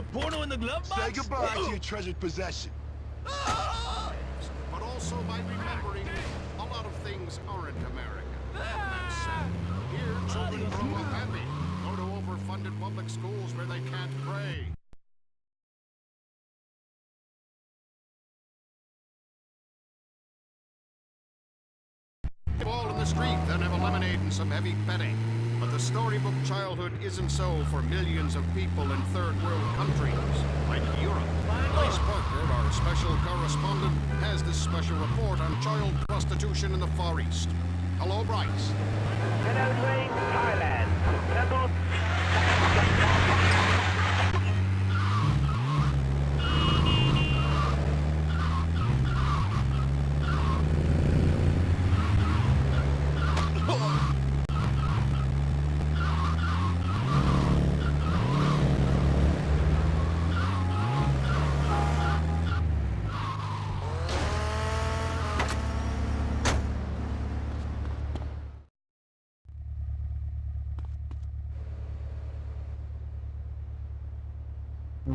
The porno in the glove box? Say goodbye to your treasured possession. but also by remembering a lot of things aren't American. That's sad. Here, children grow up happy, go to overfunded public schools where they can't pray. Ball in the street, then have a lemonade and some heavy petting. But the storybook childhood isn't so for millions of people in third world countries, like Europe. Bryce Parker, our special correspondent, has this special report on child prostitution in the Far East. Hello, Bryce. Hello, Thailand. I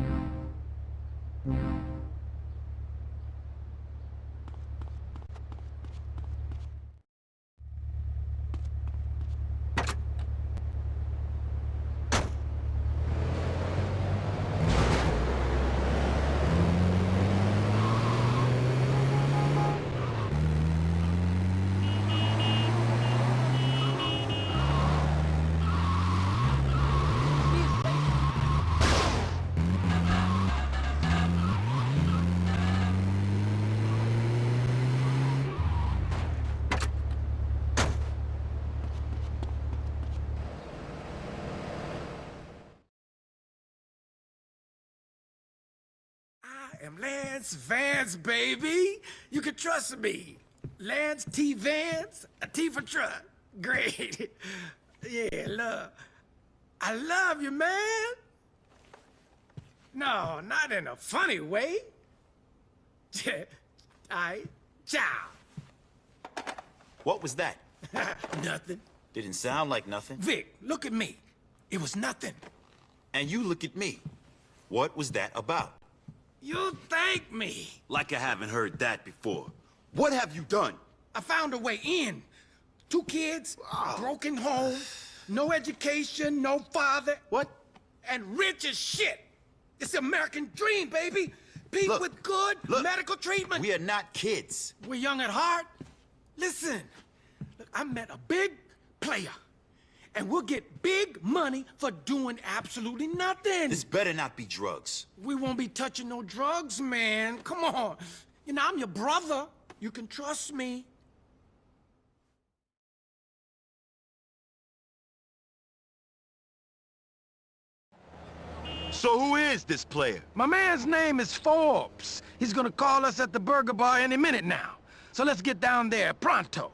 am Lance Vance, baby. You can trust me. Lance T. Vance, a T for truck. Great. yeah, love. I love you, man. No, not in a funny way. I ciao. What was that? nothing. Didn't sound like nothing. Vic, look at me. It was nothing. And you look at me. What was that about? You thank me. Like I haven't heard that before. What have you done? I found a way in. Two kids, broken home, no education, no father, What? and rich as shit. It's the American dream, baby. People Look, with good look, medical treatment. We are not kids. We're young at heart. Listen, look, I met a big player, and we'll get big money for doing absolutely nothing. This better not be drugs. We won't be touching no drugs, man. Come on. You know, I'm your brother. You can trust me. So who is this player? My man's name is Forbes. He's gonna call us at the burger bar any minute now. So let's get down there pronto.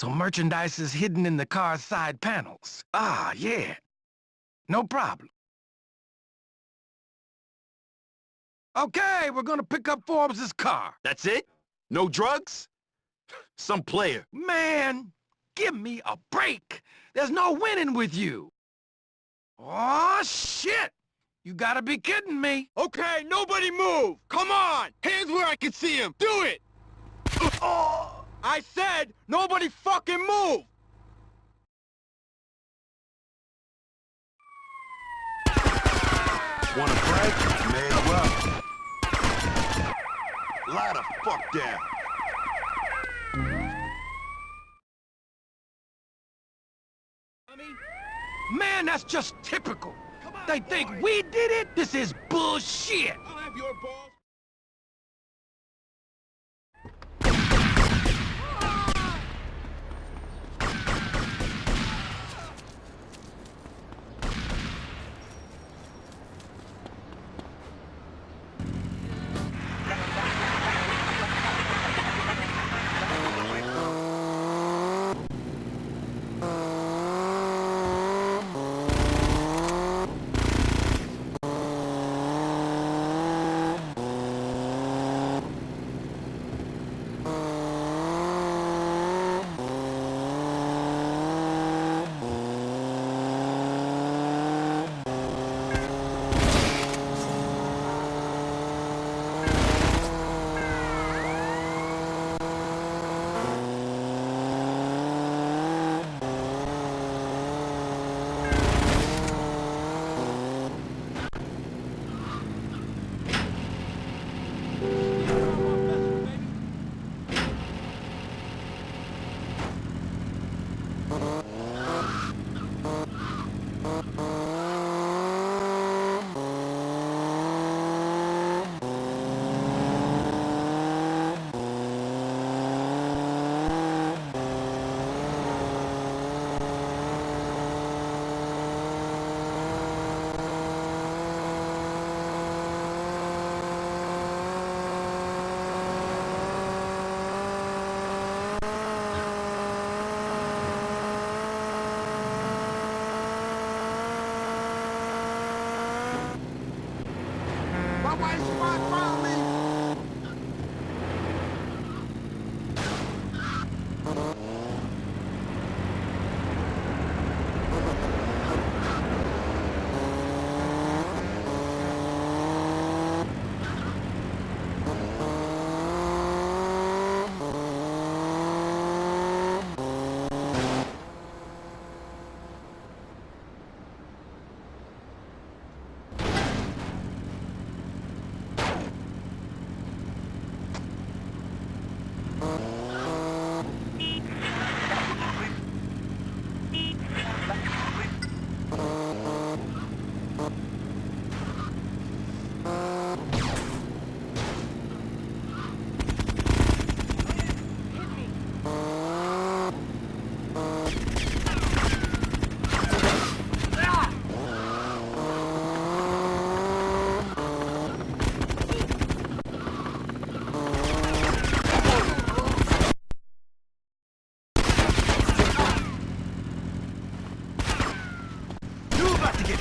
So merchandise is hidden in the car's side panels. Ah, yeah. No problem. Okay, we're gonna pick up Forbes's car. That's it? No drugs? Some player. Man, give me a break. There's no winning with you. Oh, shit! You gotta be kidding me. Okay, nobody move! Come on! Hands where I can see him! Do it! Oh, I said, nobody fucking move! Wanna break? May as well. Lie the fuck down. man, that's just typical. They think we did it? This is bullshit. I'll have your balls. My wife's my family.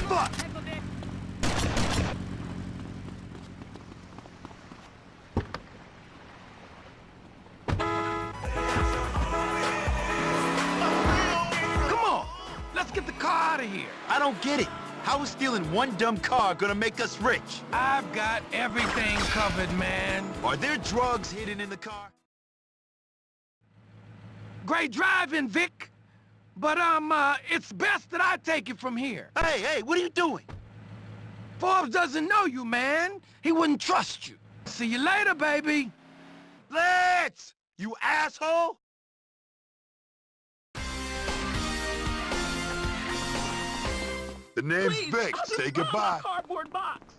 About to get fucked! Come on, let's get the car out of here. I don't get it. How is stealing one dumb car gonna make us rich? I've got everything covered, man. Are there drugs hidden in the car? Great driving, Vic. But, um, uh, it's best that I take it from here. Hey, hey, what are you doing? Forbes doesn't know you, man. He wouldn't trust you. See you later, baby. Let's! You asshole! The name's Vic. Say goodbye. Cardboard box.